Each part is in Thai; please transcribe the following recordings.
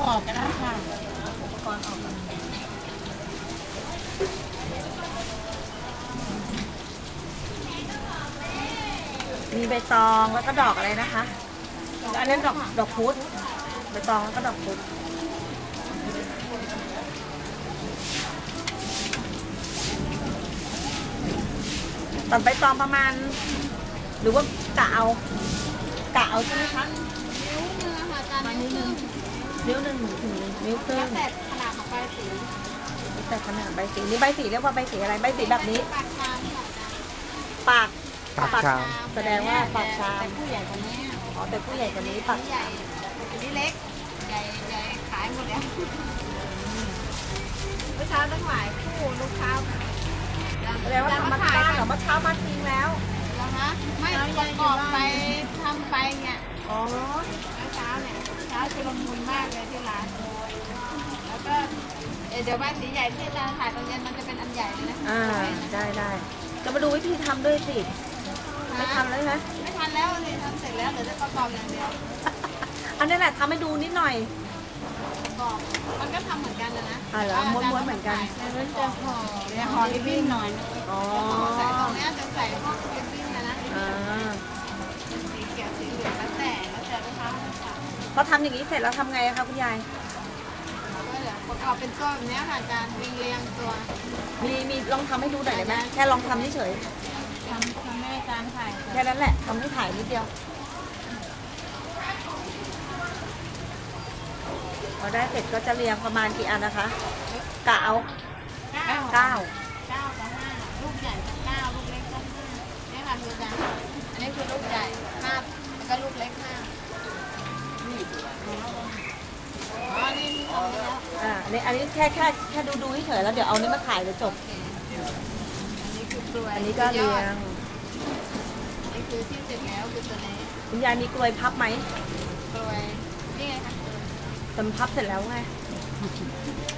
ออกก็ได้ค่ะอุปกรณ์ออกมามีใบตองแล้วก็ดอกอะไรนะคะ อันนี้ดอกดอกพุธใบตองแล้วก็ดอกพุธตัดใบตองประมาณ หรือว่ากะเอากะเอาใช่ไหมคะ นิ้วหนึ่งถึงนิ้วครึ่แล้วงแต่ขนาดของใบสีแต่ขนาดใบสีนี่ใบสีเรียกว่าใบสีอะไรใบสีแบบนี้ ปากชามค่ะอาจารย์ปาก ปากชาม แสดงว่าปากชาม แต่ผู้ใหญ่กว่านี้อ๋อแต่ผู้ใหญ่กว่านี้ปากใหญ่อันนี้เล็ก ใหญ่ใหญ่ขายหมดแล้วเมื่อเช้าตั้งหลายคู่ลูกค้าแสดงว่าทำมาที่บ้านเหรอเมื่อเช้ามาทิ้งแล้วแล้วฮะไม่ประกอบไปทำไปเนี่ยอ๋อ เมื่อเช้าเนี่ยเช้าชุลมุนมากเลยที่ร้านแล้วก็เอ่อเดี๋ยวบ้านสีใหญ่ที่อาจารย์ถ่ายตอนเย็นมันจะเป็นอันใหญ่เลยนะอ่าได้ได้จะมาดูวิธีทำด้วยสิไม่ทำแล้วนะไม่ทันแล้วนี่ทำเสร็จแล้วเดี๋ยวจะประกอบอย่างเดียวอันนี้แหละทำให้ดูนิดหน่อย ประกอบมันก็ทำเหมือนกันนะนะอ่าเหรอม้วนๆเหมือนกันแต่มันจะห่อจะห่อริบบิ้นหน่อยนะอ๋อ ใส่ตรงเนี้ยจะใส่พวกริบบิ้นนะนะอ่า สีเขียวสีเหลืองแล้วแต่แล้วแต่ลูกค้าค่ะ พอทำอย่างนี้เสร็จแล้วทำไงอะคะคุณยายแล้วก็เดี๋ยวประกอบเป็นตัวแบบเนี้ยค่ะอาจารย์เรียงเรียงตัวมีมีลองทำให้ดูหน่อยได้ไหมแค่ลองทำเฉยทำทำให้อาจารย์ถ่ายๆแค่นั้นแหละทำให้ถ่ายนิดเดียวพอได้เสร็จก็จะเรียงประมาณกี่อันนะคะกะเอาเก้าเก้าเก้ากับห้าลูกใหญ่กับเก้าลูกเล็กก็ห้าเนี่ยค่ะคืออาจารย์อันนี้คือลูกใหญ่ห้าแล้วก็ลูกเล็กห้า นนี้อันนี้แค่แค่แค่ดูดูเฉยๆแล้วเดี๋ยวเอานี้มาถ่ายเลยจบ อันนี้คือกลวยอันนี้ก็เรียงอันนี้คือที่เสร็จแล้วคือตัวนี้คุณยายมีกลวยพับไหมกลวยนี่ไงคะแต่มันพับเสร็จแล้วไง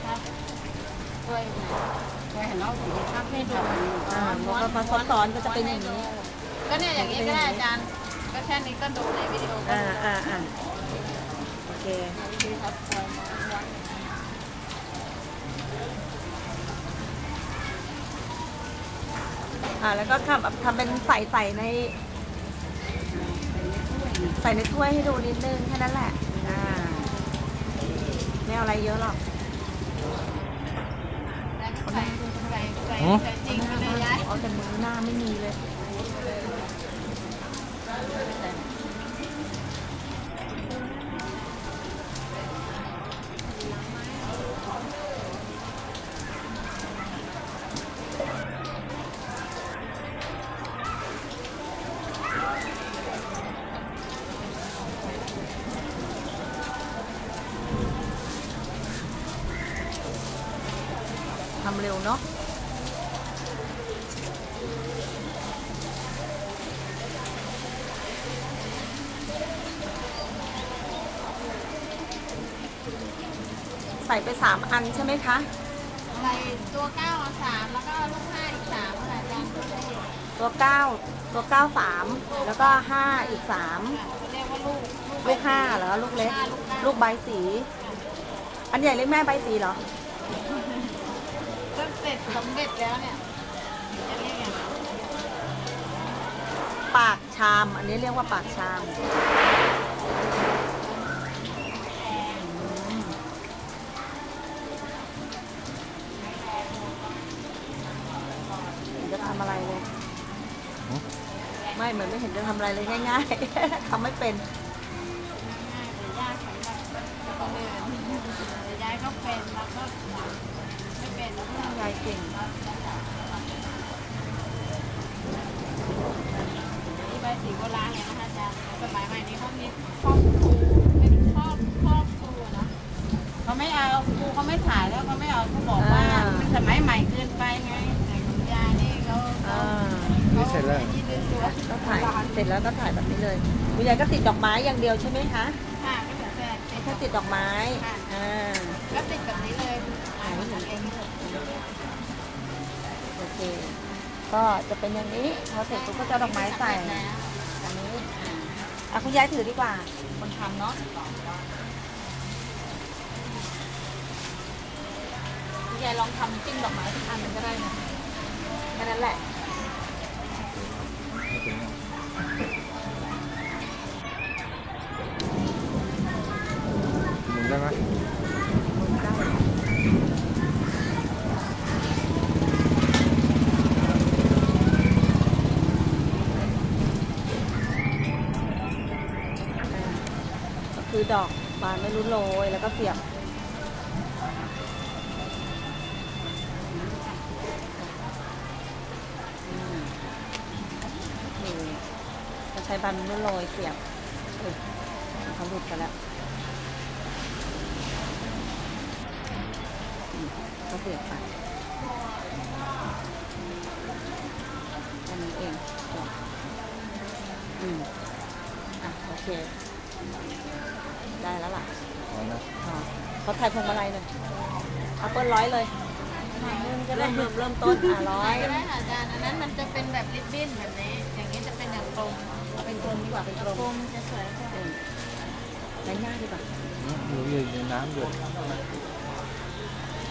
ครับกลวยอยู่ไหนกลวยเห็นแล้วสีภาพให้ดูอ่าแล้วก็มาซ้อนๆก็จะเป็นอย่างนี้ ก็เนี่ยอย่างนี้ก็ได้อาจารย์ ก็แค่นี้ก็ดูในวิดีโอก็อ่าดูอ่าอ่าโอเควิธีทับกลวยม้วน อ่าแล้วก็ทำทำเป็นใส่ใส่ใน ใส่ในถ้วยให้ดูนิดนึงแค่นั้นแหละอ่าไม่เอาอะไรเยอะหรอกแล้วก็ใส่ใส่ใส่ใส่จริงไปเลยย้ายเอาแต่มือหน้าไม่มีเลย ทำเร็วเนาะใส่ไปสามอันใช่ไหมคะ ใส่ตัวเก้าเอาสามแล้วก็ลูกห้าอีกสามค่ะอาจารตัวเก้าตัวเก้าสามแล้วก็ห้าอีกสามเรียกว่าลูกลูกห้าเหรอ ลูกเล็ก ลูกใบสี อันใหญ่เล็กแม่ใบสีเหรอ สำเร็จแล้วเนี่ยจะเรียกยังไงปากชาม อันนี้เรียกว่าปากชาม จะทำอะไรเลย ไม่เหมือนไม่เห็นจะทำอะไรเลยง่ายๆ ทำไม่เป็น ง่ายแต่ยากสำหรับคนอื่นแต่ยายก็เป็นแล้วก็ไม่เป็นแล้วก็ ยาย เก่งนี่ใบสีโบราณเนี่ยนะคะอาจารย์สมัยใหม่นี้เขามีครอบครูเป็นครอบครอบครูเนาะเขาไม่เอาครูเขาไม่ถ่ายแล้วเขาไม่เอาเขาบอกว่ามันสมัยใหม่เกินไปไงแต่คุณยายนี่เขาอ่านี่เสร็จแล้วที่ดึงตัวก็ถ่ายเสร็จแล้วก็ถ่ายแบบนี้เลยคุณยายก็ติดดอกไม้อย่างเดียวใช่ไหมคะค่ะก็ถึงแสร็จแค่ติดดอกไม้อ่าก็ติดแบบนี้เลย อ่านไม่ถึงเองโอเค ก็จะเป็นอย่างนี้ พอเสร็จปุ๊บก็จะดอกไม้ใส่อันนี้อะคุณยายถือดีกว่า คนทำเนาะคุณยายลองทำจิ้มดอกไม้สักอันหนึงก็ได้นะแค่นั้นแหละหมุนได้ไหม คือดอกบานไม่รู้โรยแล้วก็เสียบจะใช้บานไม่รู้โรยเสียบเขาหลุดไปแล้วก็เสียบไปแค่นี้เองอืมอะโอเค ได้แล้วล่ะเอานะอ๋อเขาถ่ายพวงมาลัยหน่อยเอาเปิ้ลร้อยเลยเริ่มเริ่มเริ่มต้นอะร้อยก็ได้ค่ะอาจารย์อันนั้นมันจะเป็นแบบริบบิ้นแบบนี้ อย่างนี้จะเป็นอย่างตรงเอาเป็นกลมดีกว่าเป็นกลมตรงจะสวยกว่าใช้ง่ายดีกว่าหนูอยู่ในน้ำอยู่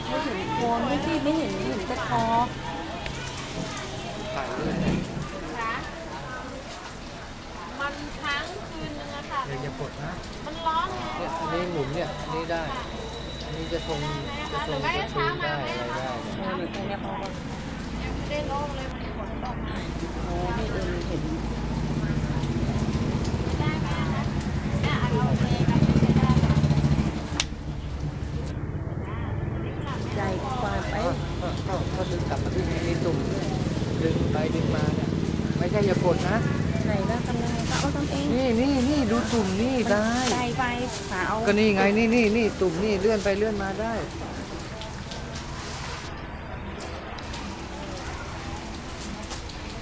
ไม่เห็นโคนไม่ที่ไม่เห็นเห็นแต่คอถ่ายด้วยคะ มันค้างคืนนึงอะค่ะ อย่าอย่ากดนะมันร้อนไงเนี่ยอันนี้หมุนเนี่ยอันนี้ได้ อันนี้จะทรงจะทรงจะชูได้อะไรได้เออหนูแค่เนี้ยพอก่อนยังไม่ได้โล่งเลยมันฝนตกมาโอ้ไม่เออเห็นได้ไหมคะเนี่ยเอาโอเคกันไม่ได้ค่ะใหญ่กว่าไปก็ก็ก็ดึงกลับมาที่มีตุ่มด้วยดึงไปดึงมาเนี่ยไม่ใช่อย่ากดนะไหนนะทำยังไงคะ เอาทำเองนี่นี่นี่ดูตุ่มนี่ได้ใส่ไปขาเอาก็นี่ไงนี่นี่นี่ตุ่มนี่เลื่อนไปเลื่อนมาได้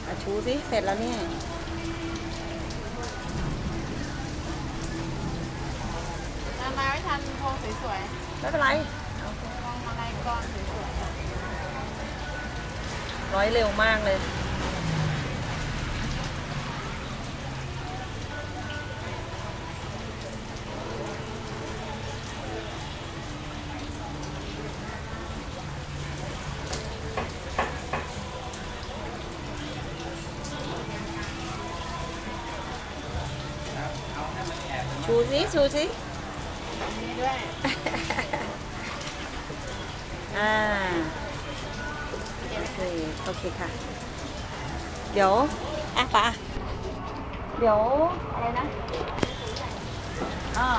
อะชูสิเสร็จแล้วเนี่ยมามาไม่ทันพวงสวยไม่เป็นไรๆพวงมาลัยก้อนสวยร้อยเร็วมากเลย ชูสิชูสิๆนี่ด้วยอ่าโอเคโอเคค่ะ เดี๋ยวอะปะเดี๋ยวอะไรนะอ่า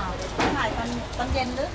ถ่ายตอนตอนเย็นหรือ